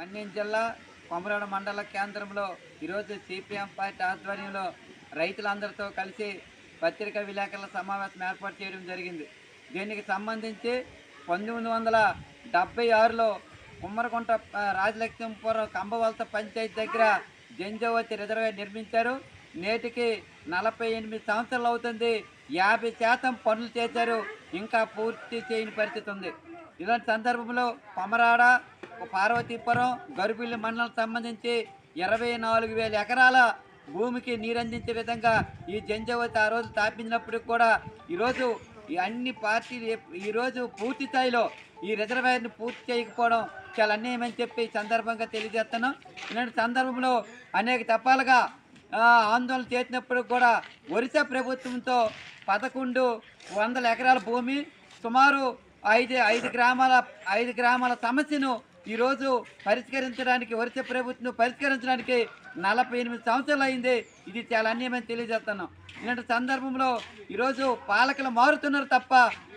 మన్యం జిల్లా కొమరాడ మండల కేంద్రంలో ఈరోజు సిపిఎం పార్టీ ఆధ్వర్యంలో రైతులందరితో కలిసి పత్రికా విలేకరుల సమావేశం ఏర్పాటు చేయడం జరిగింది. దీనికి సంబంధించి పంతొమ్మిది వందల డెబ్బై ఆరులో కుమ్మరకుంట రాజలక్ష్మీపురం కంబవలస పంచాయతీ దగ్గర జంజావతి రిజర్వాయర్ నిర్మించారు. నేటికి నలభై ఎనిమిది సంవత్సరాలు అవుతుంది. యాభై శాతం పనులు చేశారు. ఇంకా పూర్తి చేయని పరిస్థితి ఉంది. ఇలాంటి సందర్భంలో కొమరాడ పార్వతీపురం గరుపిల్లి మండలం సంబంధించి ఇరవై నాలుగు వేల ఎకరాల భూమికి నీరందించే విధంగా ఈ జంజావతి ఆ రోజు స్థాపించినప్పటికి కూడా ఈరోజు ఈ అన్ని పార్టీలు ఈరోజు పూర్తి స్థాయిలో ఈ రిజర్వాయర్ని పూర్తి చేయకపోవడం చాలా అన్యాయమని చెప్పి ఈ సందర్భంగా తెలియజేస్తున్నాం. ఇలాంటి సందర్భంలో అనేక తప్పాలుగా ఆందోళన చేసినప్పుడు కూడా ఒరిస్సా ప్రభుత్వంతో పదకొండు వందల ఎకరాల భూమి సుమారు ఐదు ఐదు గ్రామాల ఐదు గ్రామాల సమస్యను ఈరోజు పరిష్కరించడానికి వరుస ప్రభుత్వం పరిష్కరించడానికి నలభై ఎనిమిది సంవత్సరాలు అయింది. ఇది చాలా అన్యమని తెలియజేస్తున్నాం ఇలాంటి సందర్భంలో ఈరోజు పాలకులు మారుతున్నారు తప్ప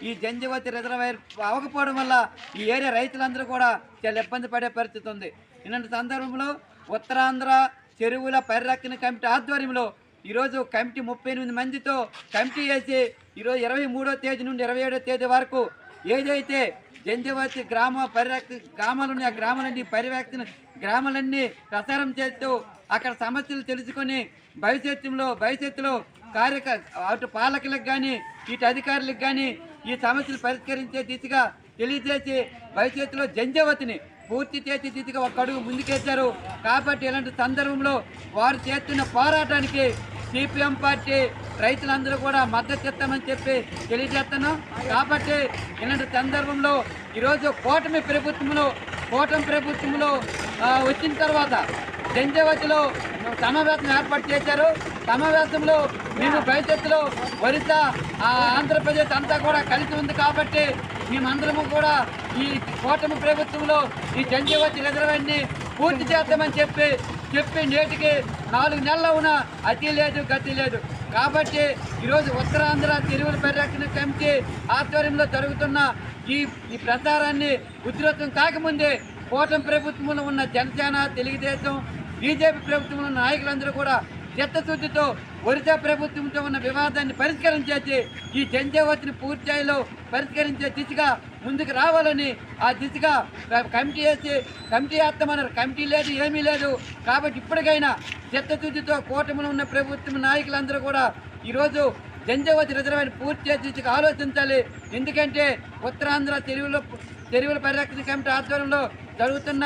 ఈ జంజవతి రిజర్వాయర్ అవ్వకపోవడం వల్ల ఈ ఏరియా రైతులందరూ కూడా చాలా ఇబ్బంది పడే పరిస్థితి ఉంది. ఇలాంటి సందర్భంలో ఉత్తరాంధ్ర చెరువుల పరిరక్షణ కమిటీ ఆధ్వర్యంలో ఈరోజు కమిటీ ముప్పై ఎనిమిది మందితో కమిటీ వేసి ఈరోజు ఇరవై మూడో తేదీ నుండి ఇరవై ఏడో తేదీ వరకు ఏదైతే జంజవతి గ్రామ పరిరక్ష గ్రామాలున్న ఆ గ్రామాలన్నీ పర్యవేక్షణ గ్రామాలన్నీ ప్రసారం చేస్తూ అక్కడ సమస్యలు తెలుసుకొని భవిష్యత్తులో భవిష్యత్తులో కార్యక అటు పాలకులకు కానీ ఇటు అధికారులకు కానీ ఈ సమస్యలు పరిష్కరించే దిశగా తెలియజేసి భవిష్యత్తులో జంజవతిని పూర్తి చేసే దిశగా ఒక అడుగు ముందుకేశారు. కాబట్టి ఇలాంటి సందర్భంలో వారు చేస్తున్న పోరాటానికి సిపిఎం పార్టీ రైతులందరూ కూడా మద్దతు ఇస్తామని చెప్పి తెలియజేస్తున్నాం కాబట్టి ఇలాంటి సందర్భంలో ఈరోజు కూటమి ప్రభుత్వంలో కూటమి ప్రభుత్వంలో వచ్చిన తర్వాత జంజవతిలో సమావేశం ఏర్పాటు చేశారు. సమావేశంలో మేము భవిష్యత్తులో ఒరిస్సా ఆ, ఆంధ్రప్రదేశ్ అంతా కూడా కలిసి ఉంది కాబట్టి మేమందరము కూడా ఈ కూటమి ప్రభుత్వంలో ఈ జంజవతి రిజర్వాయర్ని పూర్తి చేద్దామని చెప్పి చెప్పి నేటికి నాలుగు నెలలు ఉన్న అతి లేదు గతి లేదు. కాబట్టి ఈరోజు ఉత్తరాంధ్ర తిరువుల పరిరక్షణ కమిటీ ఆధ్వర్యంలో జరుగుతున్న ఈ ఈ ప్రచారాన్ని ఉధృతం కాకముందే కూటమి ప్రభుత్వంలో ఉన్న జనసేన తెలుగుదేశం బీజేపీ ప్రభుత్వంలో ఉన్న నాయకులందరూ కూడా చిత్తశుద్ధితో ఒరిస్సా ప్రభుత్వంతో ఉన్న వివాదాన్ని పరిష్కరించేసి ఈ జంజావతిని పూర్తి స్థాయిలో పరిష్కరించే దిశగా ముందుకు రావాలని ఆ దిశగా కమిటీ వేసి కమిటీ వేస్తామన్నారు. కమిటీ లేదు ఏమీ లేదు. కాబట్టి ఇప్పటికైనా చిత్తశుద్ధితో కూటమిలో ఉన్న ప్రభుత్వం నాయకులందరూ కూడా ఈరోజు జంజవతి రిజర్వాయర్ పూర్తి చేసే దిశగా ఆలోచించాలి. ఎందుకంటే ఉత్తరాంధ్ర తెలుగులో తెలుగుల పరిరక్షణ కమిటీ ఆధ్వర్యంలో జరుగుతున్న